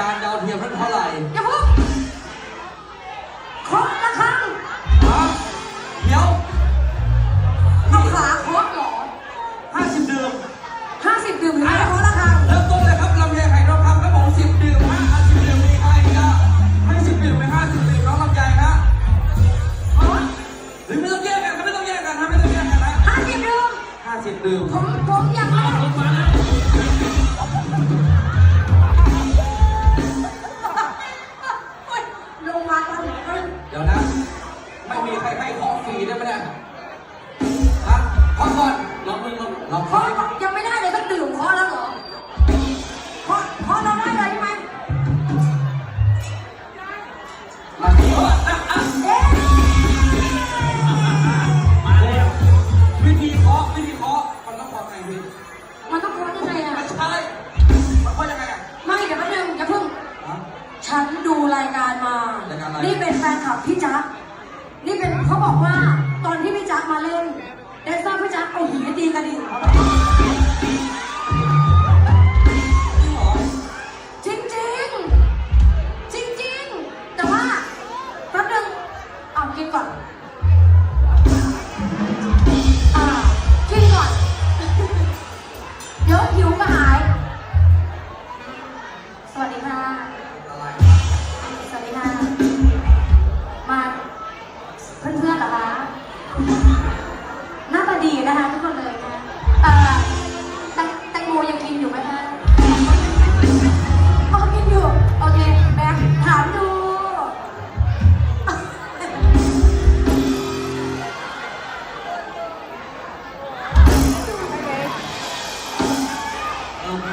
กานดาวเทียมนั้นเท่าไหร่อย่พึ่งครบละฆังฮะเดี๋ยวเอาขาโคตรเหรอห้าสิบเดิมห้าสิบดื่มถึงจะครบละฆังเริ่ต้นเลยครับลำไยไข่ทองคำครับผมสิบดืมห้าสิบดืมมีใครจะให้สิบดืมไปห้าสิบดืมน้องลำไยฮะอ๋อหรือไม่ต้องแยกกันไม่ต้องแยกกันไม่ต้องแยกกันนะห้าสิบดื่มห้าสิบดืมผมผมอยาได้งมาแล้ นี่เป็นแฟนคลับพี่จ๊ะนี่เป็นเขาบอกว่าตอนที่พี่จ๊ะมาเล่นเดซ่าพี่จ๊ะเอาหินไปตีกระดิ่ง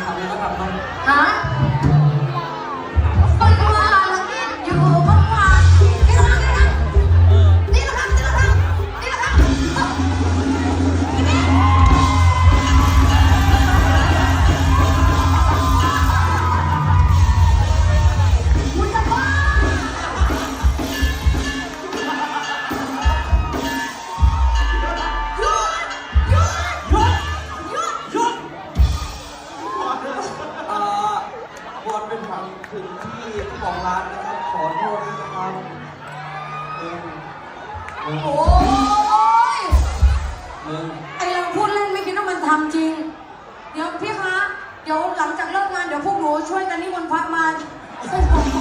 ครับแล้ก็ทำให้ ฮะ ทีมเจ้าของร้านนะครับ ขอโทษนะครับเออนโอ้ยหนึ่งไอเราพูดเล่นไม่คิดว่ามันทำจริง เดี๋ยวพี่คะ เดี๋ยวหลังจากเลิกงานเดี๋ยวพวกหนูช่วยกันนี่มนพัะมาช่วยผม